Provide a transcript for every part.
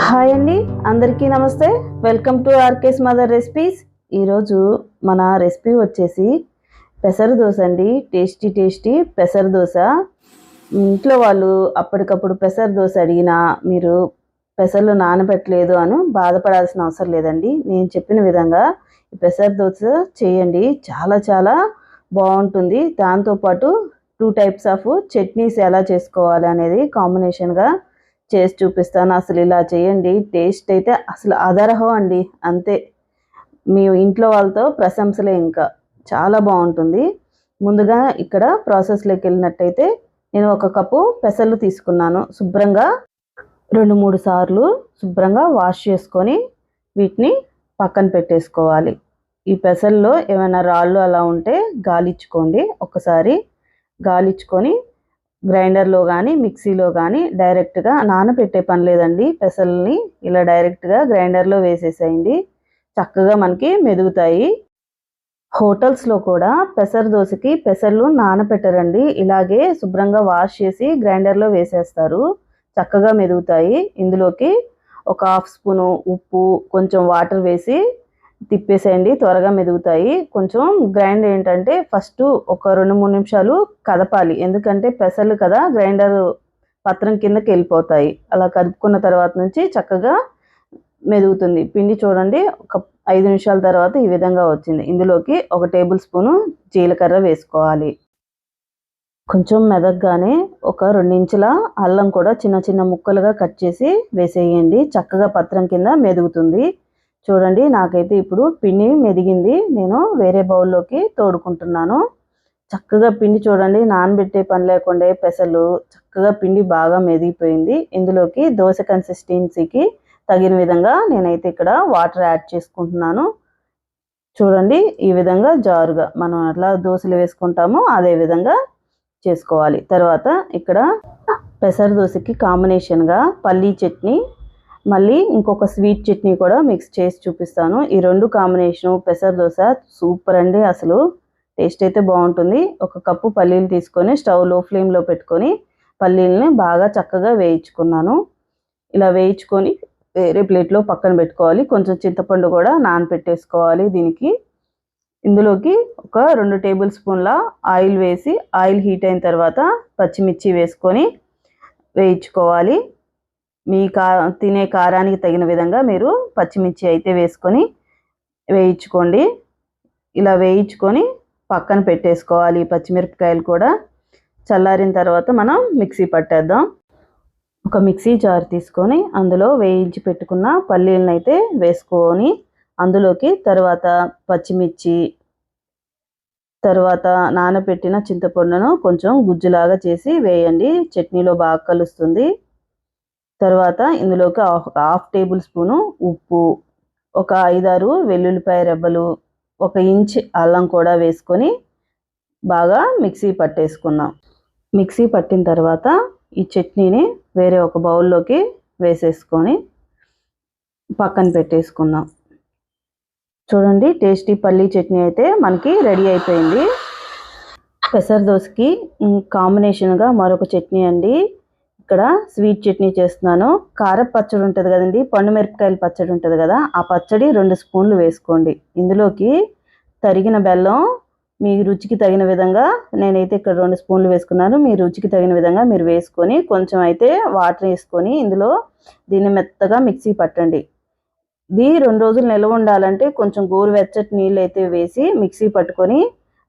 Hi అండి అందరికీ నమస్తే. Welcome to RK's mother recipes. ఈరోజు మన రెసిపీ వచ్చేసి పెసర దోశ అండి. టేస్టీ టేస్టీ పెసర దోశ. ఇంట్లో వాళ్ళు అప్పటికప్పుడు పెసర దోశ అడిగినా మీరు పెసర్లు నానబెట్టలేదు అని బాధపడాల్సిన అవసరం లేదండి. నేను చెప్పిన విధంగా ఈ పెసర దోశ చేయండి. చాలా చాలా బాగుంటుంది. దాంతోపాటు టూ టైప్స్ ఆఫ్ చట్నీస్ ఎలా చేసుకోవాలి అనేది కాంబినేషన్గా చేసి చూపిస్తాను. అసలు ఇలా చేయండి. టేస్ట్ అయితే అసలు అదరహో అండి. అంతే. మీ ఇంట్లో వాళ్ళతో ప్రశంసలే ఇంకా. చాలా బాగుంటుంది. ముందుగా ఇక్కడ ప్రాసెస్లోకి వెళ్ళినట్టయితే నేను ఒక కప్పు పెసలు తీసుకున్నాను. శుభ్రంగా రెండు మూడు సార్లు శుభ్రంగా వాష్ చేసుకొని వీటిని పక్కన పెట్టేసుకోవాలి. ఈ పెసల్లో ఏమైనా రాళ్ళు అలా ఉంటే గాలిచ్చుకోండి. ఒకసారి గాలిచ్చుకొని గ్రైండర్లో కానీ మిక్సీలో కానీ డైరెక్ట్గా నానబెట్టే పని లేదండి. పెసల్ని ఇలా డైరెక్ట్గా గ్రైండర్లో వేసేసేయండి. చక్కగా మనకి మెదుగుతాయి. హోటల్స్లో కూడా పెసర దోశకి పెసర్లు నానబెట్టరండి. ఇలాగే శుభ్రంగా వాష్ చేసి గ్రైండర్లో వేసేస్తారు. చక్కగా మెదుగుతాయి. ఇందులోకి ఒక హాఫ్ స్పూను ఉప్పు కొంచెం వాటర్ వేసి తిప్పేసేయండి త్వరగా మెదుగుతాయి. కొంచెం గ్రైండ్ ఏంటంటే ఫస్ట్ ఒక రెండు మూడు నిమిషాలు కదపాలి. ఎందుకంటే పెసలు కదా గ్రైండర్ పత్రం కిందకి వెళ్ళిపోతాయి. అలా కదుపుకున్న తర్వాత నుంచి చక్కగా మెదుగుతుంది. పిండి చూడండి ఒక ఐదు నిమిషాల తర్వాత ఈ విధంగా వచ్చింది. ఇందులోకి ఒక టేబుల్ స్పూను జీలకర్ర వేసుకోవాలి. కొంచెం మెదగ్గానే ఒక రెండించుల అల్లం కూడా చిన్న చిన్న ముక్కలుగా కట్ చేసి వేసేయండి. చక్కగా పత్రం కింద మెదుగుతుంది. చూడండి నాకైతే ఇప్పుడు పిండి మెదిగింది. నేను వేరే బౌల్లోకి తోడుకుంటున్నాను. చక్కగా పిండి చూడండి నానబెట్టే పని లేకుండా పెసలు చక్కగా పిండి బాగా మెదిగిపోయింది. ఇందులోకి దోశ కన్సిస్టెన్సీకి తగిన విధంగా నేనైతే ఇక్కడ వాటర్ యాడ్ చేసుకుంటున్నాను. చూడండి ఈ విధంగా జారుగా మనం అట్లా దోశలు వేసుకుంటామో అదే విధంగా చేసుకోవాలి. తర్వాత ఇక్కడ పెసర దోశకి కాంబినేషన్గా పల్లీ చట్నీ మళ్ళీ ఇంకొక స్వీట్ చట్నీ కూడా మిక్స్ చేసి చూపిస్తాను. ఈ రెండు కాంబినేషను పెసర దోశ సూపర్ అండి అసలు. టేస్ట్ అయితే బాగుంటుంది. ఒక కప్పు పల్లీలు తీసుకొని స్టవ్లో ఫ్లేమ్లో పెట్టుకొని పల్లీలని బాగా చక్కగా వేయించుకున్నాను. ఇలా వేయించుకొని వేరే ప్లేట్లో పక్కన పెట్టుకోవాలి. కొంచెం చింతపండు కూడా నానపెట్టేసుకోవాలి దీనికి. ఇందులోకి ఒక రెండు టేబుల్ స్పూన్ల ఆయిల్ వేసి ఆయిల్ హీట్ అయిన తర్వాత పచ్చిమిర్చి వేసుకొని వేయించుకోవాలి. మీ కా తినే కారానికి తగిన విధంగా మీరు పచ్చిమిర్చి అయితే వేసుకొని వేయించుకోండి. ఇలా వేయించుకొని పక్కన పెట్టేసుకోవాలి పచ్చిమిరపకాయలు కూడా. చల్లారిన తర్వాత మనం మిక్సీ పట్టేద్దాం. ఒక మిక్సీ జార్ తీసుకొని అందులో వేయించి పెట్టుకున్న పల్లీలను అయితే వేసుకొని అందులోకి తర్వాత పచ్చిమిర్చి తర్వాత నానబెట్టిన చింతపండును కొంచెం గుజ్జులాగా చేసి వేయండి. చట్నీలో బాగా కలుస్తుంది. తర్వాత ఇందులోకి హాఫ్ టేబుల్ స్పూను ఉప్పు ఒక ఐదారు వెల్లుల్లిపాయ రెబ్బలు ఒక ఇంచ్ అల్లం కూడా వేసుకొని బాగా మిక్సీ పట్టేసుకున్నాం. మిక్సీ పట్టిన తర్వాత ఈ చట్నీని వేరే ఒక బౌల్లోకి వేసేసుకొని పక్కన పెట్టేసుకుందాం. చూడండి టేస్టీ పల్లీ చట్నీ అయితే మనకి రెడీ అయిపోయింది. పెసర దోశకి కాంబినేషన్గా మరొక చట్నీ అండి. ఇక్కడ స్వీట్ చట్నీ చేస్తున్నాను. కారపు పచ్చడి ఉంటుంది కదండి పండు మిరపకాయల పచ్చడి ఉంటుంది కదా ఆ పచ్చడి రెండు స్పూన్లు వేసుకోండి. ఇందులోకి తరిగిన బెల్లం మీ రుచికి తగిన విధంగా నేనైతే ఇక్కడ రెండు స్పూన్లు వేసుకున్నాను. మీ రుచికి తగిన విధంగా మీరు వేసుకొని కొంచెం అయితే వాటర్ వేసుకొని ఇందులో దీన్ని మెత్తగా మిక్సీ పట్టండి. ఇది రెండు రోజులు నిల్వ ఉండాలంటే కొంచెం గోరువెచ్చటి నీళ్ళు అయితే వేసి మిక్సీ పట్టుకొని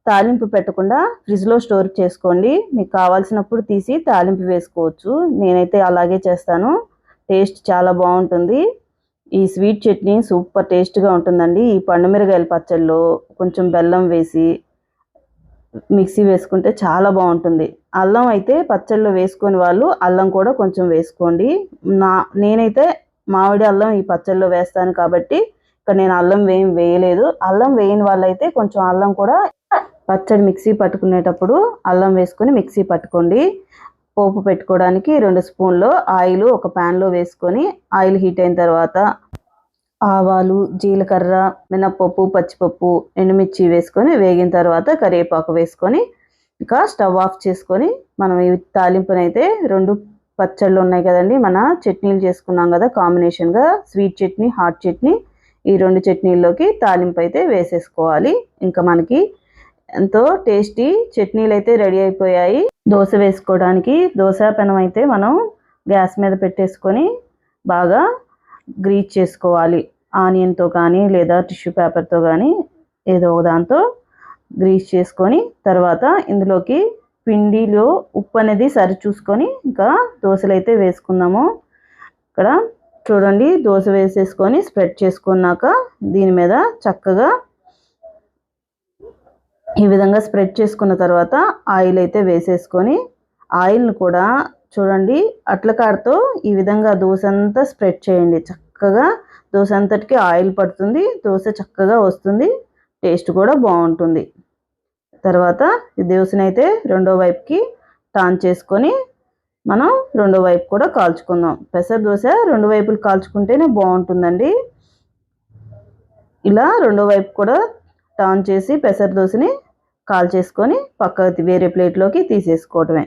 తాలింపు పెట్టకుండా ఫ్రిడ్జ్లో స్టోర్ చేసుకోండి. మీకు కావాల్సినప్పుడు తీసి తాలింపు వేసుకోవచ్చు. నేనైతే అలాగే చేస్తాను. టేస్ట్ చాలా బాగుంటుంది. ఈ స్వీట్ చట్నీ సూపర్ టేస్ట్గా ఉంటుందండి. ఈ పండుమిరగాయల పచ్చళ్ళు కొంచెం బెల్లం వేసి మిక్సీ వేసుకుంటే చాలా బాగుంటుంది. అల్లం అయితే పచ్చళ్ళు వేసుకొని వాళ్ళు అల్లం కూడా కొంచెం వేసుకోండి. నా నేనైతే మామిడి అల్లం ఈ పచ్చళ్ళలో వేస్తాను కాబట్టి ఇక్కడ నేను అల్లం వేయం వేయలేదు. అల్లం వేయని వాళ్ళైతే కొంచెం అల్లం కూడా పచ్చడి మిక్సీ పట్టుకునేటప్పుడు అల్లం వేసుకొని మిక్సీ పట్టుకోండి. పోపు పెట్టుకోవడానికి రెండు స్పూన్లు ఆయిల్ ఒక ప్యాన్లో వేసుకొని ఆయిల్ హీట్ అయిన తర్వాత ఆవాలు జీలకర్ర మినప్పప్పు పచ్చిపప్పు ఎండుమిర్చి వేసుకొని వేగిన తర్వాత కరివేపాకు వేసుకొని ఇంకా స్టవ్ ఆఫ్ చేసుకొని మనం ఈ తాలింపునైతే రెండు పచ్చళ్ళు ఉన్నాయి కదండి. మన చట్నీలు చేసుకున్నాం కదా కాంబినేషన్గా స్వీట్ చట్నీ హాట్ చట్నీ ఈ రెండు చట్నీల్లోకి తాలింపు అయితే వేసేసుకోవాలి. ఇంకా మనకి ఎంతో టేస్టీ చట్నీలు అయితే రెడీ అయిపోయాయి. దోశ వేసుకోవడానికి దోశ పెనం అయితే మనం గ్యాస్ మీద పెట్టేసుకొని బాగా గ్రీజ్ చేసుకోవాలి. ఆనియన్తో కానీ లేదా టిష్యూ పేపర్తో కానీ ఏదో ఒక దాంతో గ్రీజ్ చేసుకొని తర్వాత ఇందులోకి పిండిలో ఉప్పు అనేది సరి చూసుకొని ఇంకా దోశలు అయితే వేసుకుందాము. ఇక్కడ చూడండి దోశ వేసేసుకొని స్ప్రెడ్ చేసుకున్నాక దీని మీద చక్కగా ఈ విధంగా స్ప్రెడ్ చేసుకున్న తర్వాత ఆయిల్ అయితే వేసేసుకొని ఆయిల్ని కూడా చూడండి అట్లకాడతో ఈ విధంగా దోశ అంతా స్ప్రెడ్ చేయండి. చక్కగా దోశ అంతటికి ఆయిల్ పడుతుంది దోశ చక్కగా వస్తుంది టేస్ట్ కూడా బాగుంటుంది. తర్వాత ఈ దోశనైతే రెండో వైపుకి టాన్ చేసుకొని మనం రెండో వైపు కూడా కాల్చుకుందాం. పెసర దోశ రెండు వైపులు కాల్చుకుంటేనే బాగుంటుందండి. ఇలా రెండో వైపు కూడా టాన్ చేసి పెసర దోశని కాల్ చేసుకొని పక్క వేరే ప్లేట్లోకి తీసేసుకోవటమే.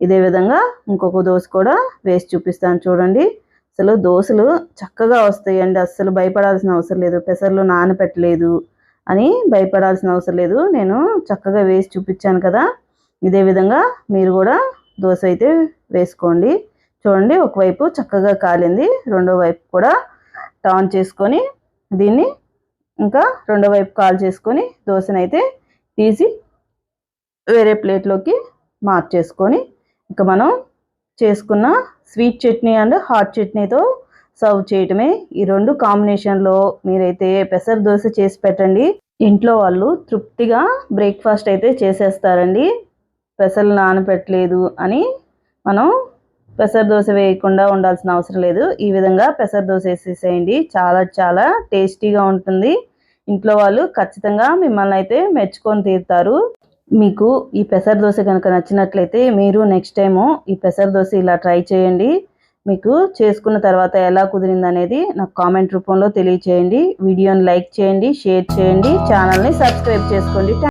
ఇదే విధంగా ఇంకొక దోశ కూడా వేసి చూపిస్తాను చూడండి. అసలు దోశలు చక్కగా వస్తాయండి. అస్సలు భయపడాల్సిన అవసరం లేదు. పెసర్లు నానపెట్టలేదు అని భయపడాల్సిన అవసరం లేదు. నేను చక్కగా వేసి చూపించాను కదా. ఇదే విధంగా మీరు కూడా దోశ అయితే వేసుకోండి. చూడండి ఒకవైపు చక్కగా కాలింది. రెండో వైపు కూడా టర్న్ చేసుకొని దీన్ని ఇంకా రెండో వైపు కాల్ చేసుకొని దోశనైతే తీసి వేరే ప్లేట్లోకి మార్చేసుకొని ఇంకా మనం చేసుకున్న స్వీట్ చట్నీ అండ్ హాట్ చట్నీతో సర్వ్ చేయటమే ఈ రెండు కాంబినేషన్లో మీరైతే పెసర దోశ చేసి పెట్టండి. ఇంట్లో వాళ్ళు తృప్తిగా బ్రేక్ఫాస్ట్ అయితే చేసేస్తారండి. పెసలు నానపెట్టలేదు అని మనం పెసర దోశ వేయకుండా ఉండాల్సిన అవసరం లేదు. ఈ విధంగా పెసర దోశ వేసేసేయండి. చాలా చాలా టేస్టీగా ఉంటుంది. ఇంట్లో వాళ్ళు ఖచ్చితంగా మిమ్మల్ని అయితే మెచ్చుకొని తీరుతారు. మీకు ఈ పెసర దోశ కనుక నచ్చినట్లయితే మీరు నెక్స్ట్ టైము ఈ పెసర దోశ ఇలా ట్రై చేయండి. మీకు చేసుకున్న తర్వాత ఎలా కుదిరింది అనేది నాకు కామెంట్ రూపంలో తెలియచేయండి. వీడియోని లైక్ చేయండి షేర్ చేయండి ఛానల్ని సబ్స్క్రైబ్ చేసుకోండి.